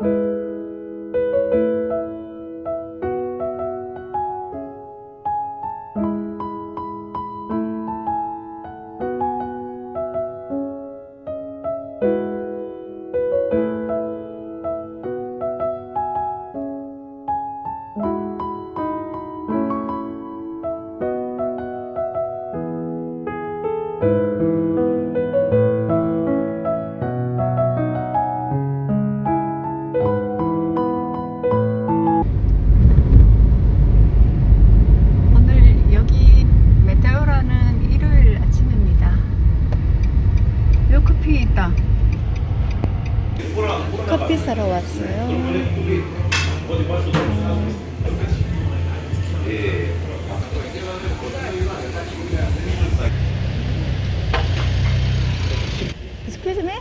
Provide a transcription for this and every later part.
오 왔어요. Excuse me?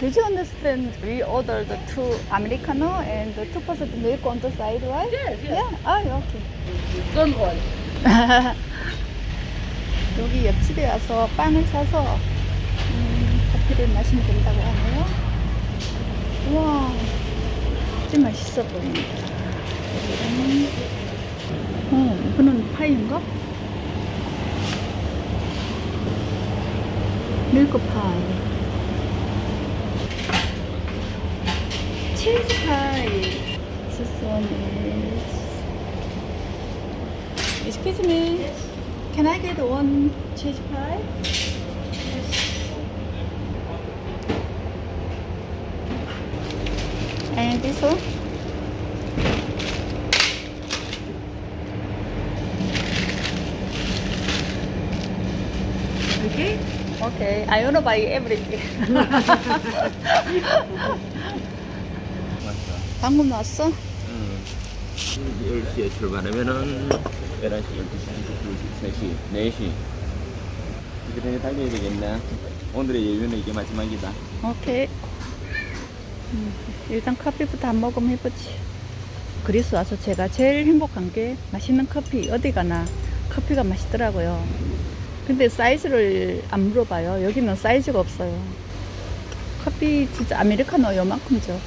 Did you understand we ordered two Americano and two percent milk on the side, right? Yes, yes. Yeah? Ah, okay. Don't worry. 여기 옆집에 와서 빵을 사서 음, 커피를 마시면 된다고 하네요. 진짜 맛있어. 여기는, 어, 이거는 파이인가? 밀크 파이. 치즈 파이. This one is. Excuse me. Can I get one cheese pie? One? Okay. Okay. I wanna buy everything. 방금 나왔어? 응. 10시에 출발하면은 11시, 12시, 1시, 2시, 3시, 4시. 그전에 달려야 되겠나? 오늘의 예유는 이게 마지막이다. 오케이. 음, 일단 커피부터 한 모금 해보지. 그리스 와서 제가 제일 행복한 게 맛있는 커피 어디 가나 커피가 맛있더라고요. 근데 사이즈를 안 물어봐요. 여기는 사이즈가 없어요. 커피 진짜 아메리카노 요만큼죠.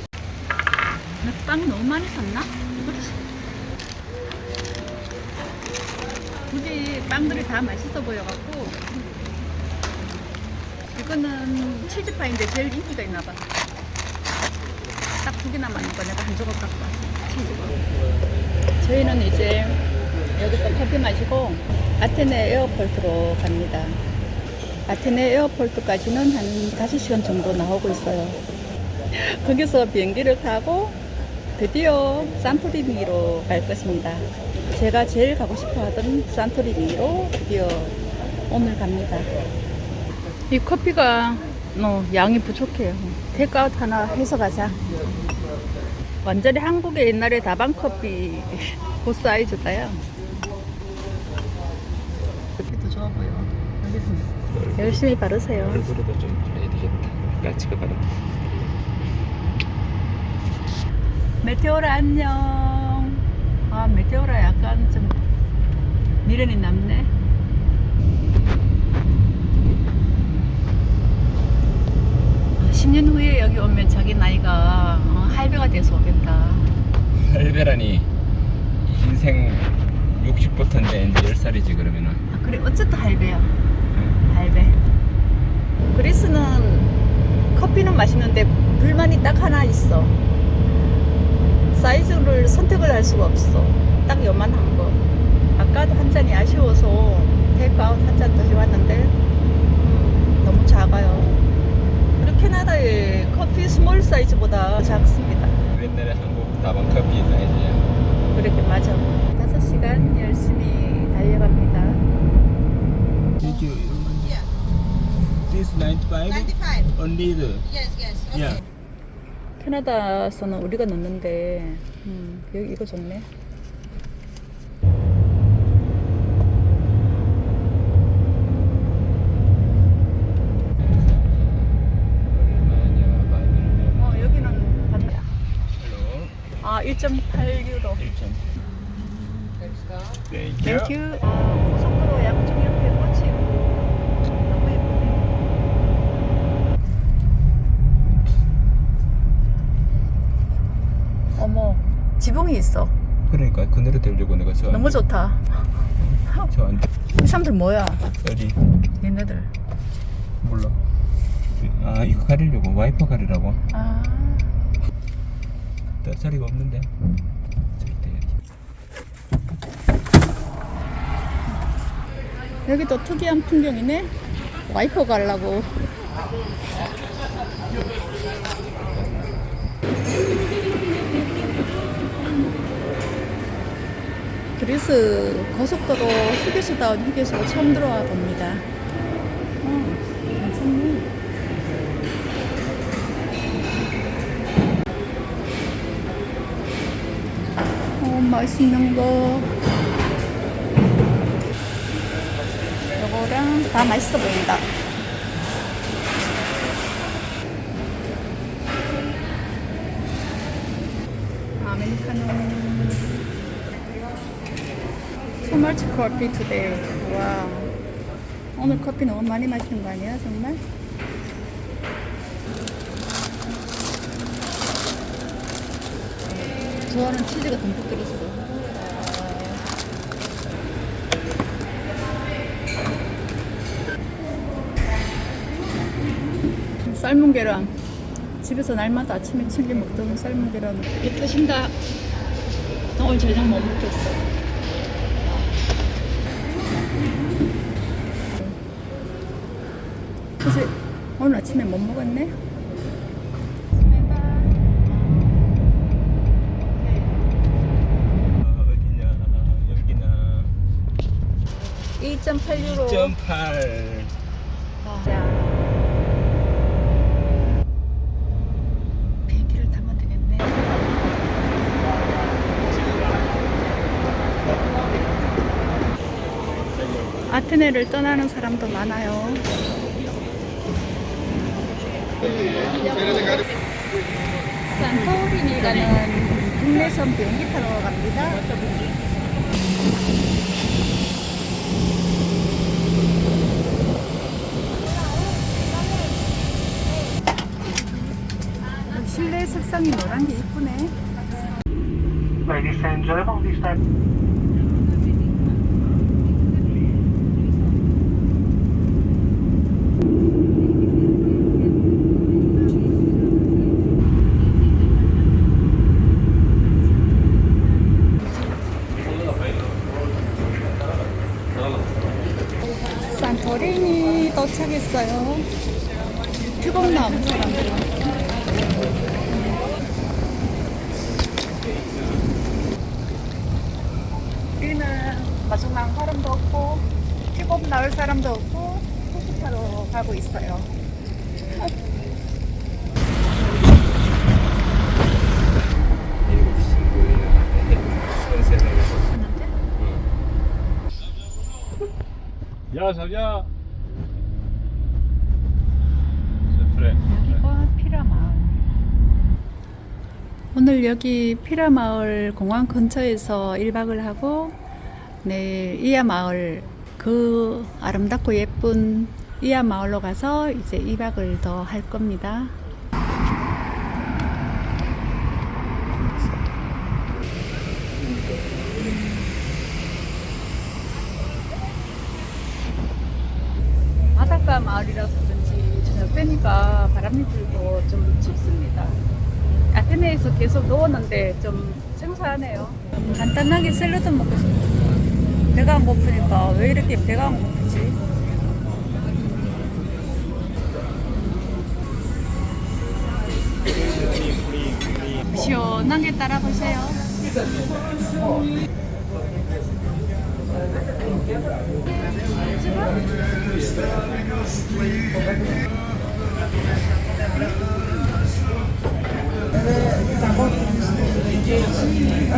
빵 너무 많이 샀나? 굳이 빵들이 다 맛있어 보여갖고 이거는 치즈파인데 제일 인기가 있나 봐. 딱 두 개 남았는 거 내가 한 조각 갖고 왔어. 치즈가. 저희는 이제 여기서 커피 마시고 아테네 에어포트로 갑니다. 아테네 에어포트까지는 한 5시간 정도 나오고 있어요. 거기서 비행기를 타고 드디어 산토리니로 갈 것입니다. 제가 제일 가고 싶어 하던 산토리니로 드디어 오늘 갑니다. 이 커피가 어, 양이 부족해요. 테이크아웃 하나 해서 가자. 완전히 한국의 옛날에 다방 커피 그 사이즈다요. 커피도 좋아 보여. 알겠습니다. 열심히 바르세요. 얼굴에도 좀 해야 되겠다. 까치가 바로. 메테오라 안녕. 아 메테오라 약간 좀 미련이 남네. 10년 후에 여기 오면 자기 나이가 어, 할배가 돼서 오겠다. 할배라니 인생 60부터인데 이제 10살이지 그러면은. 아, 그래 어쨌든 할배야. 응. 할배. 그리스는 커피는 맛있는데 불만이 딱 하나 있어. 사이즈를 선택을 할 수가 없어. 딱 요만한 거. 아까도 한 잔이 아쉬워서 테이크아웃 한 잔 더 해왔는데 음, 너무 작아요. 그리고 캐나다의 커피 스몰 사이즈보다 작습니다. 옛날에 한국 다방 커피 사이즈야. 그렇게 맞아. 5시간 열심히 달려갑니다. Did you? Yeah, This 95? 95. Only the. Yes, yes. Okay. Yeah. 캐나다에서는 우리가 넣는데 음, 여기 이거 좋네. 얼마냐 받으면. 어 여기는 반대야. 헬로. 아 1.8유로. 1점. 땡큐. 땡큐. 아, 고속도로 양쪽 옆에 꽃이 있고 너무 예쁘네. 어머 지붕이 있어. 그러니까 그대로 되려고 내가 저 너무 좋다. 저 안 이 사람들 뭐야? 어디 얘네들. 몰라. 아 이거 가리려고 와이퍼 가리라고. 아. 나 자리가 없는데. 여기도 특이한 풍경이네. 와이퍼 가려고. 그리스 고속도로 휴게소다운 휴게소 처음 들어와 봅니다. 어, 괜찮네. 어, 맛있는 거. 요거랑 다 맛있어 보인다. 아메리카노. So much coffee today. 와. 오늘 커피 너무 많이 마시는 거 아니야, 정말? 저 안은 치즈가 듬뿍 들었어. 삶은 계란. 집에서 날마다 아침에 챙겨 먹던 삶은 계란. 이 뜻인가? 나 오늘 저녁 못 먹겠어. 사실 오늘 아침에 못 먹었네. 아, 어디냐 여기나 2.8유로. 2.8. 비행기를 타면 되겠네. 아테네를 떠나는 사람도 많아요. 산토리니라는 국내선 비행기 타러 갑니다. 실내 색상이 노란 게 이쁘네. Ladies and gentlemen, this time. 산토리니 도착했어요. 태국 나온 사람들. 우리는 마지막 사람도 없고 태국 나올 사람도 없고 택시 타러 가고 있어요. 하는데 여기가 피라마을. 오늘 여기 피라마을 공항 근처에서 1박을 하고 내일 이야마을 그 아름답고 예쁜 이야마을로 가서 이제 2박을 더 할 겁니다. 바닷가 마을이라서 그런지 저녁 되니까 바람이 불고 좀 춥습니다. 아테네에서 계속 누웠는데 좀 생소하네요. 간단하게 샐러드 먹고 싶어요. 배가 안 고프니까 왜 이렇게 배가 안 고프지? 시원하게 따라보세요.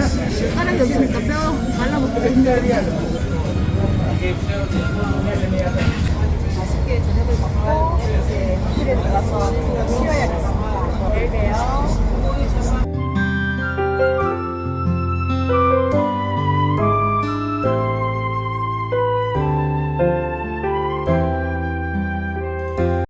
사람이 없으니까 뼈 말라먹고 힘들어요. 맛있게 저녁을 먹고 이제 호텔에 들어가서 쉬어야겠습니다. 내일 봬요.